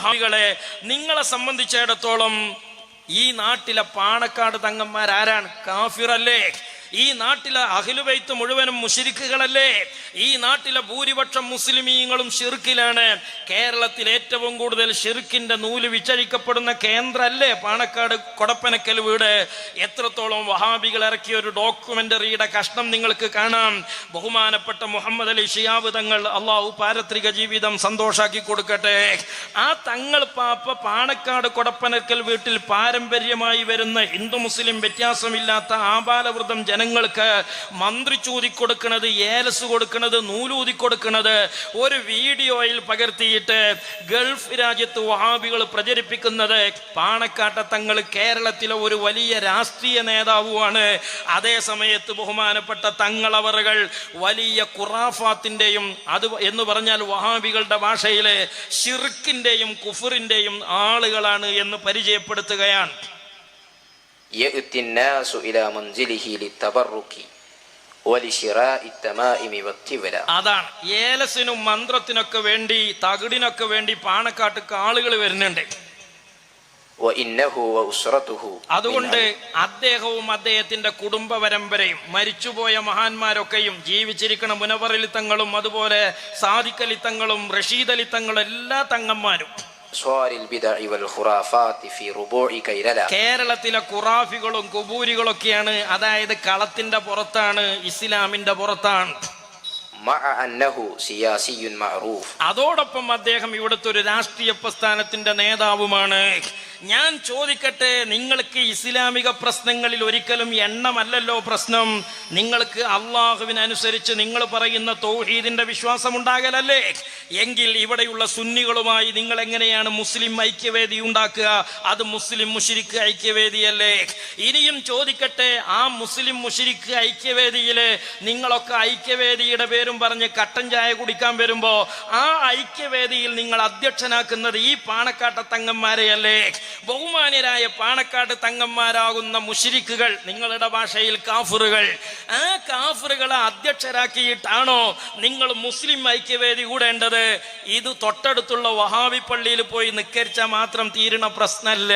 ഭാവികളെ നിങ്ങളെ സംബന്ധിച്ചിടത്തോളം ഈ നാട്ടിലെ പാണക്കാട് തങ്ങന്മാരാരാണ്? കാഫിറല്ലേ? ഈ നാട്ടിലെ അഖിലുബൈത്ത് മുഴുവനും മുഷിരിക്കുകളല്ലേ ഈ നാട്ടിലെ ഭൂരിപക്ഷം മുസ്ലിമീങ്ങളും ഷിർക്കിലാണ്. കേരളത്തിൽ ഏറ്റവും കൂടുതൽ ഷിർക്കിന്റെ നൂൽ വിച്ചഴിക്കപ്പെടുന്ന കേന്ദ്രമല്ലേ പാണക്കാട് കൊടപ്പനക്കൽ വീട്? എത്രത്തോളം വഹാബികൾ ഇറക്കിയ ഒരു ഡോക്യുമെന്ററിയുടെ കഷ്ണം നിങ്ങൾക്ക് കാണാം. ബഹുമാനപ്പെട്ട മുഹമ്മദ് അലി ഷിയാബ് തങ്ങൾ അള്ളാഹു പാരത്രിക ജീവിതം സന്തോഷാക്കി കൊടുക്കട്ടെ. ആ തങ്ങൾ പാപ്പ പാണക്കാട് കൊടപ്പനക്കൽ വീട്ടിൽ പാരമ്പര്യമായി വരുന്ന ഹിന്ദു മുസ്ലിം വ്യത്യാസമില്ലാത്ത ആബാലവൃതം ജനങ്ങൾക്ക് മന്ത്രി ചൂതിക്കൊടുക്കുന്നത് ഏലസ് കൊടുക്കുന്നത് നൂലൂതി കൊടുക്കുന്നത് ഒരു വീഡിയോയിൽ പകർത്തിയിട്ട് ഗൾഫ് രാജ്യത്ത് വഹാബികൾ പ്രചരിപ്പിക്കുന്നത് പാണക്കാട്ട തങ്ങൾ കേരളത്തിലെ ഒരു വലിയ രാഷ്ട്രീയ നേതാവുമാണ്. അതേ സമയത്ത് ബഹുമാനപ്പെട്ട തങ്ങളവറുകൾ വലിയ ഖുറാഫാത്തിന്റെയും അത് എന്ന് പറഞ്ഞാൽ വഹാബികളുടെ ഭാഷയിലെ ഷിർക്കിന്റെയും കുഫറിന്റെയും ആളുകളാണ് എന്ന് പരിചയപ്പെടുത്തുകയാണ്. ഇലാ മൻസിലിഹി അതാണ്. ഏലസിനും മന്ത്രത്തിനൊക്കെ വേണ്ടി തകിടിനൊക്കെ വേണ്ടി പാണക്കാട്ടുക്ക് ആളുകൾ വരുന്നുണ്ട്. അതുകൊണ്ട് അദ്ദേഹവും അദ്ദേഹത്തിന്റെ കുടുംബ പരമ്പരയും മരിച്ചുപോയ മഹാന്മാരൊക്കെയും ജീവിച്ചിരിക്കണ മുനവറലിത്തങ്ങളും അതുപോലെ സാദിക്കലിത്തങ്ങളും റഷീദലിത്തങ്ങളും എല്ലാ തങ്ങന്മാരും കേരളത്തിലെ ഖുറാഫികളും കുബൂരികളൊക്കെയാണ് അതായത് കളത്തിന്റെ പുറത്താണ് ഇസ്ലാമിന്റെ പുറത്താണ്. അതോടൊപ്പം അദ്ദേഹം ഇവിടുത്തെ ഒരു രാഷ്ട്രീയ പ്രസ്ഥാനത്തിന്റെ നേതാവുമാണ്. ഞാൻ ചോദിക്കട്ടെ നിങ്ങൾക്ക് ഇസ്ലാമിക പ്രശ്നങ്ങളിൽ ഒരിക്കലും എണ്ണമല്ലല്ലോ പ്രശ്നം? നിങ്ങൾക്ക് അള്ളാഹുവിനനുസരിച്ച് നിങ്ങൾ പറയുന്ന തൗഹീദിന്റെ വിശ്വാസം ഉണ്ടാകലല്ലേ എങ്കിൽ ഇവിടെയുള്ള സുന്നികളുമായി നിങ്ങൾ എങ്ങനെയാണ് മുസ്ലിം ഐക്യവേദി ഉണ്ടാക്കുക? അത് മുസ്ലിം മുഷിരിക്ക് ഐക്യവേദിയല്ലേ? ഇനിയും ചോദിക്കട്ടെ ആ മുസ്ലിം മുഷിരിക്ക് ഐക്യവേദിയിൽ നിങ്ങളൊക്കെ ഐക്യവേദിയുടെ പേരും പറഞ്ഞ് കട്ടൻ ചായ കുടിക്കാൻ വരുമ്പോ ആ ഐക്യവേദിയിൽ നിങ്ങൾ അധ്യക്ഷനാക്കുന്നത് ഈ പാണക്കാട്ട തങ്ങന്മാരെയല്ലേ ബഹുമാന്യരായ പാണക്കാട് തങ്ങന്മാരാകുന്ന മുഷിരിക്കുകൾ നിങ്ങളുടെ ഭാഷയിൽ കാഫറുകൾ. ആ കാഫറുകളെ അധ്യക്ഷരാക്കിയിട്ടാണോ നിങ്ങൾ മുസ്ലിം ഐക്യവേദി കൂടേണ്ടത്? ഇത് തൊട്ടടുത്തുള്ള വഹാബി പള്ളിയിൽ പോയി നിക്കരിച്ചാൽ മാത്രം തീരുന്ന പ്രശ്നമല്ല.